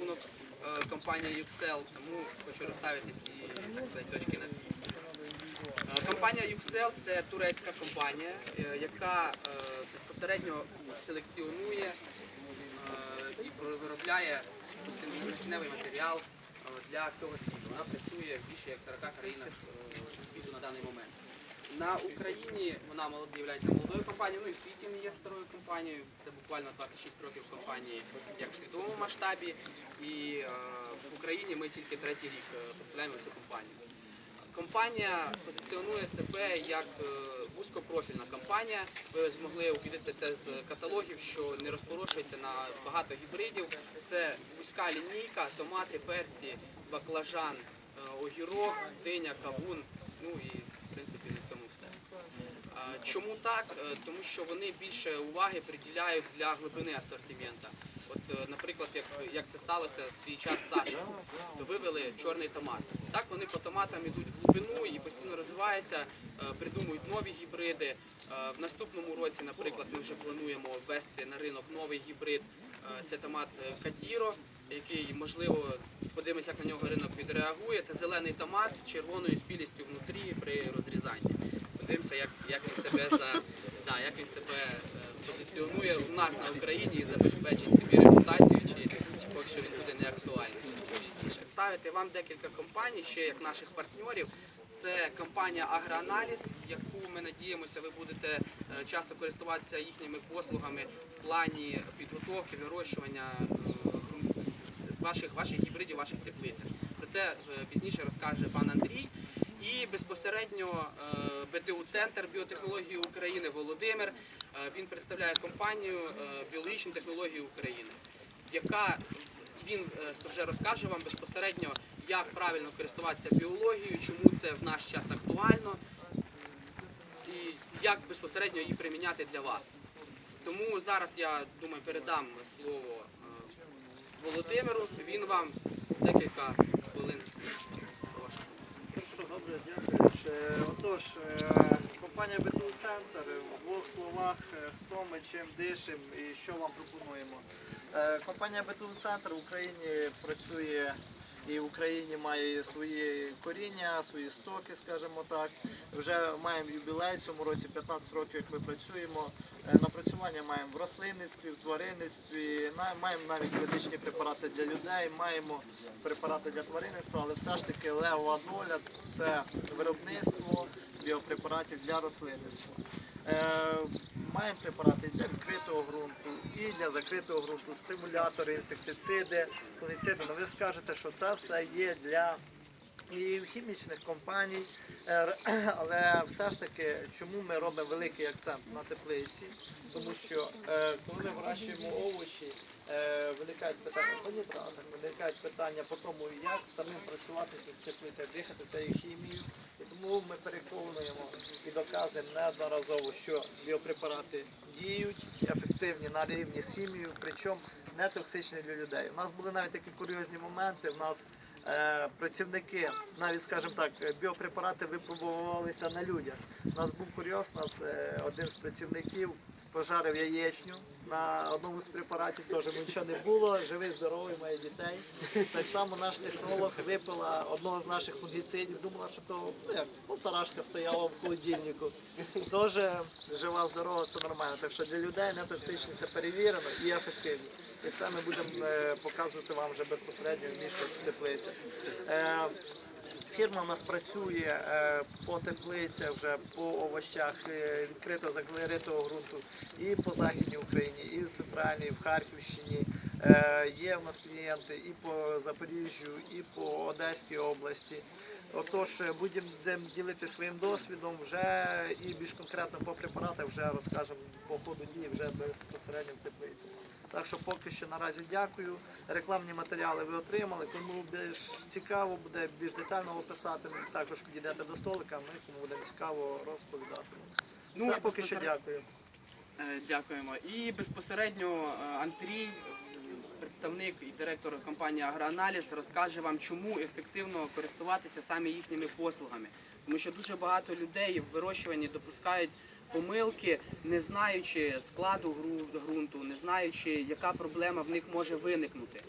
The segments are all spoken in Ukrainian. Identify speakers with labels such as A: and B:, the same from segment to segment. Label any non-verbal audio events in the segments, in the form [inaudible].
A: рахунок е, компанії Юксел, тому хочу розставити всі точки над «і». Е, Компанія Юксел це турецька компанія, е, яка безпосередньо селекціонує і виробляє насінневий матеріал для всього світу. Вона працює більше як 40 країнах світу на даний момент. На Україні вона є молодою компанією, ну і в світі не є старою компанією. Це буквально 26 років компанії як в світовому масштабі. І е, в Україні ми тільки третій рік е, представляємо цю компанію. Компанія позиціонує себе як е, вузькопрофільна компанія. Ви змогли убідитися це з каталогів, що не розпорошується на багато гібридів. Це вузька лінійка, томати, перці, баклажан, е, огірок, диня, кавун. Ну і в принципі на цьому все. А, Чому так? Е, Тому що вони більше уваги приділяють для глибини асортимента. От, е, наприклад, як, як це сталося в свій час Саша, то вивели чорний томат. Так вони по томатам йдуть в глибину і постійно розвиваються, е, придумують нові гібриди. В наступному році, наприклад, ми вже плануємо ввести на ринок новий гібрид. Це томат Кадіро, який можливо подивимося, як на нього ринок відреагує. Це зелений томат з червоною спілістю внутрі при розрізанні. Подивимося, як, як він себе за да, як він себе е, позиціонує у нас на Україні і забезпечить собі репутацію, чи, чи поки що він буде не актуальний. Ставити вам декілька компаній, ще як наших партнерів. Це компанія Агроаналіз, яку ми надіємося, ви будете е, часто користуватися їхніми послугами в плані підготовки, вирощування е, ваших, ваших гібридів, ваших теплицях. Про це пізніше розкаже пан Андрій. І безпосередньо е, БТУ Центр біотехнології України Володимир. Е, Він представляє компанію е, біологічні технології України, яка він вже розкаже вам безпосередньо, як правильно користуватися біологією, чому це в наш час актуально і як безпосередньо її приміняти для вас. Тому зараз я думаю передам слово Володимиру. Він вам декілька
B: Отож, е, компанія БТУ Центр в двох словах, е, хто ми, чим дишимо і що вам пропонуємо. Е, Компанія БТУ Центр в Україні працює і в Україні має свої коріння, свої стоки, скажімо так. Вже маємо юбілей цьому році 15 років, як ми працюємо. Е, Напрацювання маємо в рослинництві, в тваринництві, маємо навіть медичні препарати для людей, маємо препарати для тваринництва, але все ж таки левова доля це виробництво біопрепаратів для рослинництва. Е, маємо препарати для відкритого ґрунту, і для закритого ґрунту, стимулятори, інсектициди, фунгіциди. Ви скажете, що це все є для і в хімічних компаній, Е, [clears throat] але все ж таки, чому ми робимо великий акцент на теплиці? Тому що е, коли ми вирощуємо овочі, е, виникають питання по нітратах, виникають питання по тому, як самим працювати в теплицях, дихати цією хімією. І тому ми переконуємо і доказуємо неодноразово, що біопрепарати діють ефективні на рівні з хімією, причому не токсичні для людей. У нас були навіть такі курйозні моменти. У нас працівники, навіть скажімо так, е, біопрепарати випробувалися на людях. У нас був курйоз, нас е, один з працівників пожарив яєчню на одному з препаратів, теж нічого не було, живий, здоровий, має дітей. Так само наш технолог випила одного з наших фунгіцидів, думала, що то ну, як, полторашка стояла в холодильнику. Теж жива, здорова, все нормально. Так що для людей нетоксичні це перевірено і ефективно. І це ми будемо е, показувати вам вже безпосередньо в теплиця. теплицях. Е, Фірма у нас працює е, по теплицях, вже по овощах відкрито заклеритого ґрунту і по Західній Україні, і в центральній, і в Харківщині. Е, Є у нас клієнти і по Запоріжжю, і по Одеській області. Отож, е, будемо ділитися своїм досвідом вже і більш конкретно по препаратах вже розкажемо по ходу дії вже безпосередньо в теплиці. Так що поки що наразі дякую. Рекламні матеріали ви отримали. Кому більш цікаво буде більш детально описати, також підійдете до столика, ми кому буде цікаво розповідати.
A: Ну,
B: Все, поки що дякую.
A: Е, Дякуємо. І безпосередньо Андрій, представник і директор компанії Агроаналіз, розкаже вам, чому ефективно користуватися саме їхніми послугами. Тому що дуже багато людей в вирощуванні допускають помилки, не знаючи складу ґрунту, не знаючи, яка проблема в них може виникнути.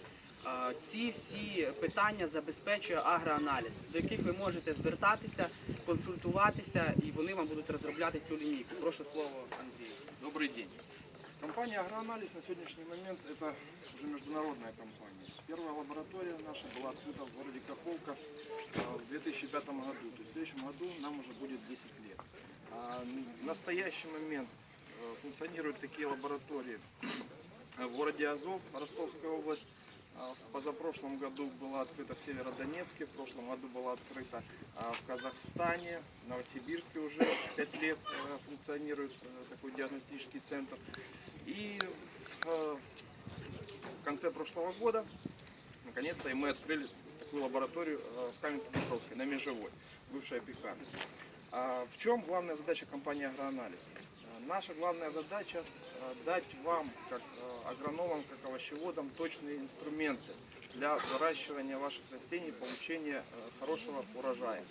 A: Ці всі питання забезпечує агроаналіз, до яких ви можете звертатися, консультуватися, і вони вам будуть розробляти цю лінійку. Прошу слово Андрію.
C: Добрый день. Компания «Агроанализ» на сегодняшний момент это уже международная компания. Первая лаборатория наша была открыта в городе Каховка э, в 2005 году. То есть в следующем году нам уже будет 10 лет. А В настоящий момент э, функционируют такие лаборатории э, в городе Азов, Ростовская область. А В позапрошлом году была открыта в Северодонецке, в прошлом году была открыта в Казахстане, в Новосибирске уже 5 лет э, функционирует э, такой диагностический центр. И э, в конце прошлого года, наконец-то, и мы открыли такую лабораторию в Каменке-Петровской, на Межевой, бывшая пекарня. В чем главная задача компании «Агроанализ»? Наша главная задача э, дать вам, как э, агрономам, как овощеводам, точные инструменты для выращивания ваших растений, получения э, хорошего урожая.